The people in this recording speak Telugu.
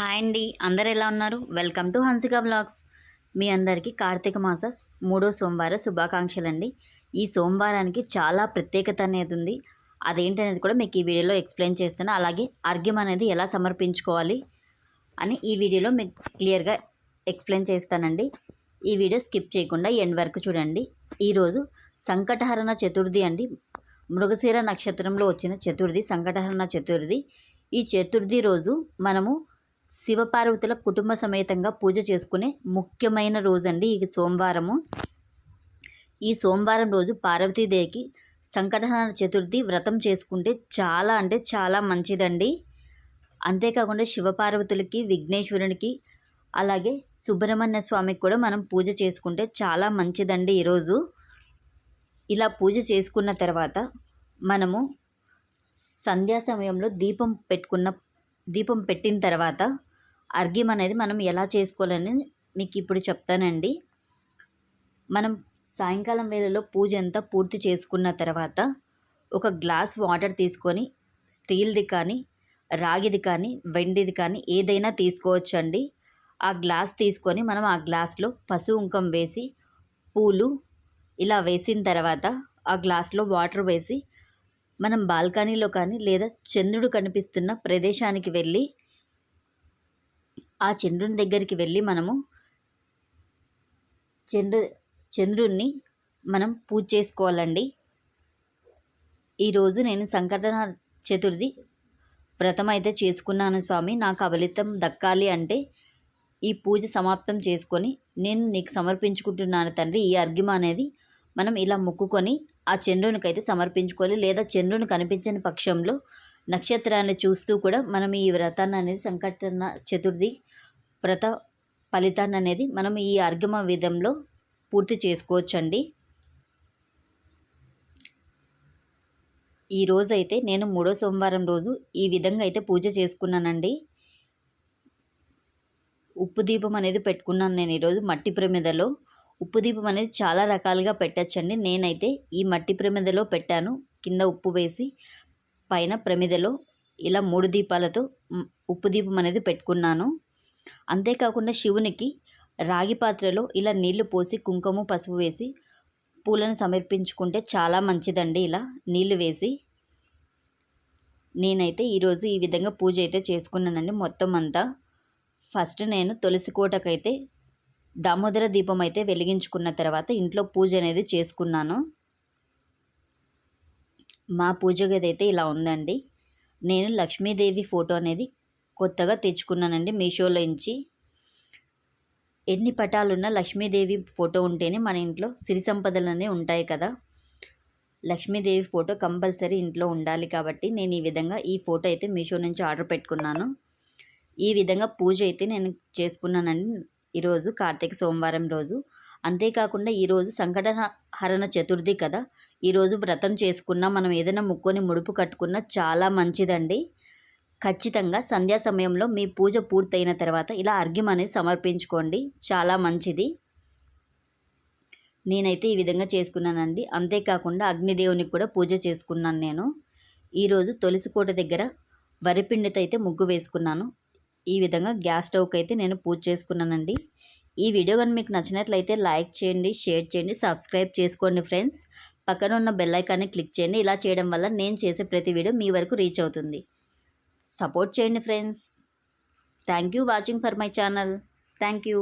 హాయ్ అండి. అందరు ఎలా ఉన్నారు? వెల్కమ్ టు హన్సిక బ్లాగ్స్ మీ అందరికీ కార్తీక మాస మూడో సోమవార శుభాకాంక్షలు అండి ఈ సోమవారానికి చాలా ప్రత్యేకత అనేది ఉంది. అదేంటనేది కూడా మీకు ఈ వీడియోలో ఎక్స్ప్లెయిన్ చేస్తాను అలాగే అర్ఘ్యం అనేది ఎలా సమర్పించుకోవాలి అని ఈ వీడియోలో మీకు క్లియర్గా ఎక్స్ప్లెయిన్ చేస్తానండి. ఈ వీడియో స్కిప్ చేయకుండా ఎండ్ వరకు చూడండి. ఈరోజు సంకటహరణ చతుర్థి అండి. మృగశీర నక్షత్రంలో వచ్చిన చతుర్థి సంకటహరణ చతుర్థి. ఈ చతుర్థి రోజు మనము శివపార్వతుల కుటుంబ సమేతంగా పూజ చేసుకునే ముఖ్యమైన రోజు అండి ఈ సోమవారము. ఈ సోమవారం రోజు పార్వతీదేవికి సంకటహరణ చతుర్థి వ్రతం చేసుకుంటే చాలా అంటే చాలా మంచిదండి. అంతేకాకుండా శివపార్వతులకి విఘ్నేశ్వరునికి అలాగే సుబ్రహ్మణ్య స్వామికి కూడా మనం పూజ చేసుకుంటే చాలా మంచిదండి ఈరోజు ఇలా పూజ చేసుకున్న తర్వాత మనము సంధ్యా సమయంలో దీపం పెట్టుకున్న దీపం పెట్టిన తర్వాత అర్ఘ్యం అనేది మనం ఎలా చేసుకోవాలని మీకు ఇప్పుడు చెప్తానండి. మనం సాయంకాలం వేళలో పూజ అంతా పూర్తి చేసుకున్న తర్వాత ఒక గ్లాస్ వాటర్ తీసుకొని స్టీల్ది కానీ రాగిది కానీ వెండిది కానీ ఏదైనా తీసుకోవచ్చండి. ఆ గ్లాస్ తీసుకొని మనం ఆ గ్లాస్లో పశు ఉంకం వేసి పూలు ఇలా వేసిన తర్వాత ఆ గ్లాస్లో వాటర్ వేసి మనం బాల్కనీలో కానీ లేదా చంద్రుడు కనిపిస్తున్న ప్రదేశానికి వెళ్ళి ఆ చంద్రుని దగ్గరికి వెళ్ళి మనము చంద్రు చంద్రుణ్ణి మనం పూజ చేసుకోవాలండి. ఈరోజు నేను సంకటన చతుర్థి వ్రతం అయితే చేసుకున్నాను స్వామి. నాకు అవలితం దక్కాలి అంటే ఈ పూజ సమాప్తం చేసుకొని నేను నీకు సమర్పించుకుంటున్నాను తండ్రి. ఈ అర్ఘ్యం అనేది మనం ఇలా మొక్కుకొని ఆ చంద్రునికి అయితే సమర్పించుకోవాలి. లేదా చంద్రుని కనిపించని పక్షంలో నక్షత్రాన్ని చూస్తూ కూడా మనం ఈ వ్రతాన్ని అనేది సంకటన చతుర్థి వ్రత ఫలితాన్ని అనేది మనం ఈ అర్ఘమ విధంలో పూర్తి చేసుకోవచ్చండి. ఈ రోజు అయితే నేను మూడో సోమవారం రోజు ఈ విధంగా అయితే పూజ చేసుకున్నానండి. ఉప్పు దీపం అనేది పెట్టుకున్నాను నేను ఈరోజు మట్టి ప్రమిదలో. ఉప్పు దీపం అనేది చాలా రకాలుగా పెట్టచ్చండి. నేనైతే ఈ మట్టి ప్రమిదలో పెట్టాను. కింద ఉప్పు వేసి పైన ప్రమిదలో ఇలా మూడు దీపాలతో ఉప్పు దీపం అనేది పెట్టుకున్నాను. అంతేకాకుండా శివునికి రాగి పాత్రలో ఇలా నీళ్ళు పోసి కుంకుమ పసుపు వేసి పూలను సమర్పించుకుంటే చాలా మంచిదండి ఇలా నీళ్ళు వేసి. నేనైతే ఈరోజు ఈ విధంగా పూజ అయితే చేసుకున్నానండి. మొత్తం అంతా ఫస్ట్ నేను తులసి కోటకైతే దామోదర దీపం అయితే వెలిగించుకున్న తర్వాత ఇంట్లో పూజ అనేది చేసుకున్నాను. మా పూజ గది అయితే ఇలా ఉందండి. నేను లక్ష్మీదేవి ఫోటో అనేది కొత్తగా తెచ్చుకున్నానండి మీషోలో నుంచి. ఎన్ని పటాలున్నా లక్ష్మీదేవి ఫోటో ఉంటేనే మన ఇంట్లో సిరి సంపదలనే ఉంటాయి కదా. లక్ష్మీదేవి ఫోటో కంపల్సరీ ఇంట్లో ఉండాలి కాబట్టి నేను ఈ విధంగా ఈ ఫోటో అయితే మీషో నుంచి ఆర్డర్ పెట్టుకున్నాను. ఈ విధంగా పూజ అయితే నేను చేసుకున్నానండి. ఈరోజు కార్తీక సోమవారం రోజు. అంతేకాకుండా ఈరోజు సంకటహరణ చతుర్థి కదా. ఈరోజు వ్రతం చేసుకున్నా మనం ఏదైనా ముక్కొని ముడుపు కట్టుకున్నా చాలా మంచిదండి. ఖచ్చితంగా సంధ్యా సమయంలో మీ పూజ పూర్తయిన తర్వాత ఇలా అర్ఘ్యం అనేది సమర్పించుకోండి. చాలా మంచిది. నేనైతే ఈ విధంగా చేసుకున్నానండి. అంతేకాకుండా అగ్నిదేవునికి కూడా పూజ చేసుకున్నాను నేను. ఈరోజు తులసికోట దగ్గర వరిపిండితో అయితే ముగ్గు వేసుకున్నాను. ఈ విధంగా గ్యాస్ స్టవ్కి అయితే నేను పూజ చేసుకున్నానండి. ఈ వీడియో కానీ మీకు నచ్చినట్లయితే లైక్ చేయండి షేర్ చేయండి సబ్స్క్రైబ్ చేసుకోండి ఫ్రెండ్స్. పక్కన ఉన్న బెల్ ఐకాన్ని క్లిక్ చేయండి. ఇలా చేయడం వల్ల నేను చేసే ప్రతి వీడియో మీ వరకు రీచ్ అవుతుంది. సపోర్ట్ చేయండి friends. Thank you watching for my channel. Thank you